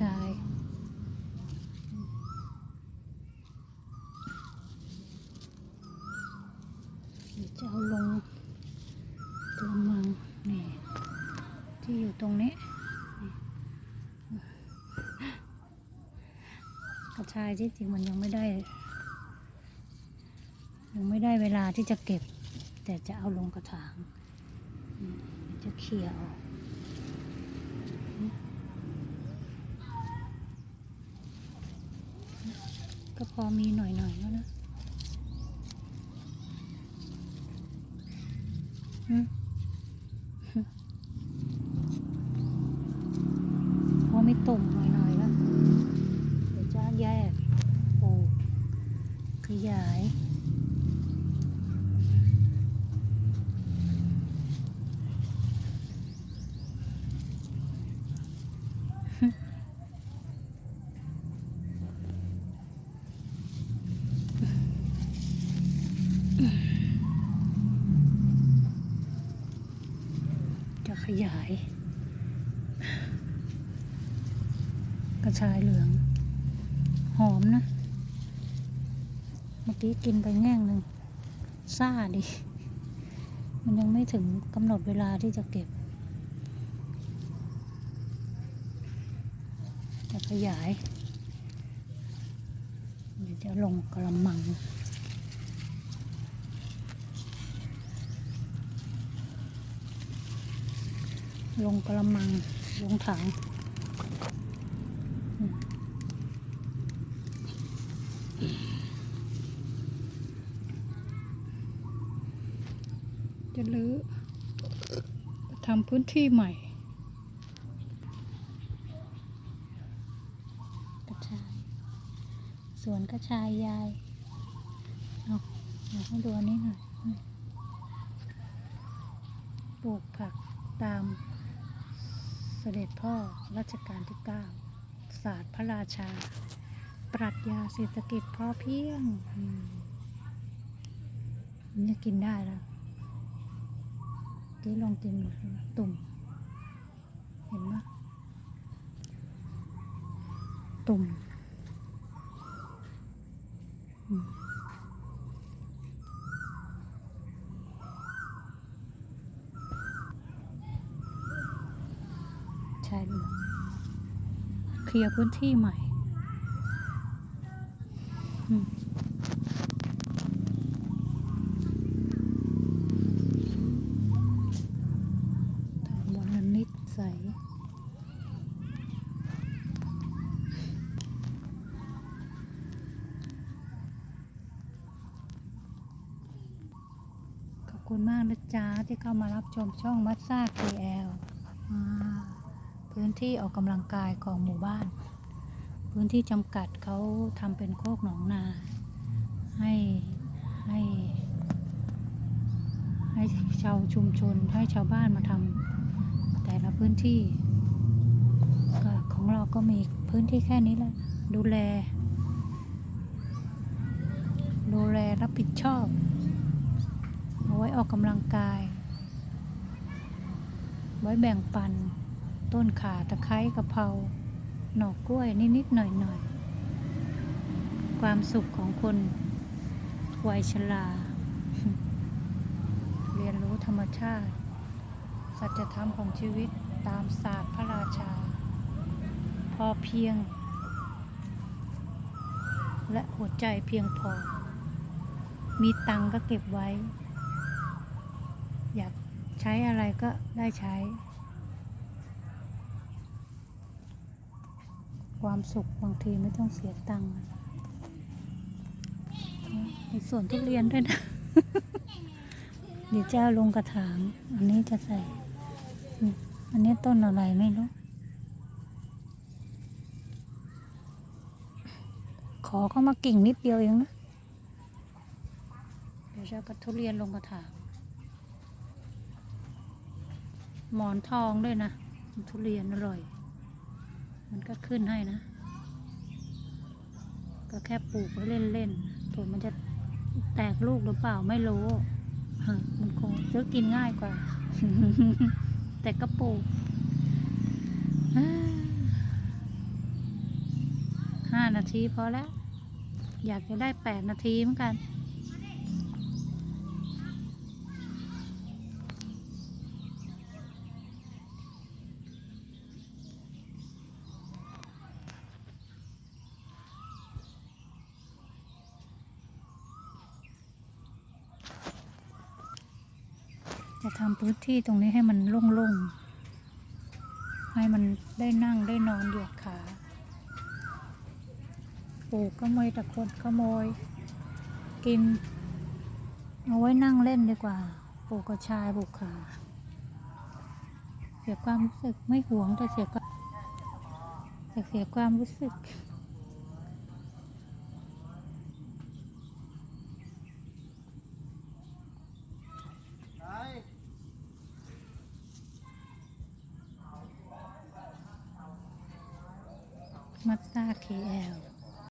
ชายเดี๋ยวจะเอาลงตัวมังนี่ที่อยู่ตรงนี้กระชายที่จริงมันยังไม่ได้ ยังไม่ได้เวลาที่จะเก็บ แต่จะเอาลงกระถางจะเขี่ยออก ก็พอมีหน่อยๆแล้วนะพอมีตุ่มหน่อยๆแล้ว เดี๋ยวจะแยกปลูกขยาย จะ ขยาย กระชายเหลือง หอมนะ เมื่อกี้กินไปแง่งหนึ่งซ่าดิ มันยังไม่ถึงกำหนดเวลาที่จะเก็บจะขยาย เดี๋ยวจะลงกระมัง ลงกระมัง ลงถังจะรื้อทำพื้นที่ใหม่กระชายสวนกระชายยายเอาเดี๋ยวให้ดูอันนี้หน่อยปลูกผักตาม สด็จพ่อรัชกาลที่เก้าศาสตร์พระราชา ปรัชญาเศรษฐกิจพอเพียงอืมอันนี้กินได้แล้วที่ลองกินตุ่ม เห็นไหมตุ่ม ใช่เลยเคลียร์พื้นที่ใหม่มทำวันลนิดใสขอบคุณมากนะจ๊ะที่เข้ามารับชมช่องมัสซา KL อ่าพื้น ที่ออกกำลังกายของหมู่บ้าน พื้นที่จำกัดเขาทำเป็นโคกหนองนา ให้ให้ให้ชาวชุมชนให้ชาวบ้านมาทำแต่ละพื้นที่ก็ของเราก็มีพื้นที่แค่นี้แหละดูแล ดูแลรับผิดชอบ เอาไว้ออกกำลังกาย ไว้แบ่งปัน ต้นขาตะไคร้กะเพราหน่อกล้วยนิดๆหน่อยๆ ความสุขของคนวัยชราเรียนรู้ธรรมชาติ สัจธรรมของชีวิตตามศาสตร์พระราชา พอเพียง และหัวใจเพียงพอ มีตังค์ก็เก็บไว้ อยากใช้อะไรก็ได้ใช้ ความสุขบางทีไม่ต้องเสียตังค์มีส่วนทุเรียนด้วยนะ เดี๋ยวจะเอาลงกระถาง อันนี้จะใส่ อันนี้ต้นอะไรไม่รู้ ขอเข้ามากิ่งนิดเดียวเองนะ เดี๋ยวจะเอาทุเรียนลงกระถาง หมอนทองด้วยนะ ทุเรียนอร่อย มันก็ขึ้นให้นะ ก็แค่ปลูกไว้เล่นๆตัวมันจะแตกลูกหรือเปล่าไม่รู้มันคงซื้อกินง่ายกว่า แต่ก็ปลูกอ่านาทีพอแล้ว อยากจะได้แปดนาทีเหมือนกัน จะทำพื้นที่ตรงนี้ให้มันโล่งๆ ให้มันได้นั่งได้นอนเหยียดขาปลูกก็ไม่ต่คนขโมย กิน เอาไว้นั่งเล่นดีกว่าปลูกกระชายปลูกขาเสียความรู้สึกไม่หวงแต่เสียก็แต่เสียความรู้สึก มัตตาเคแอล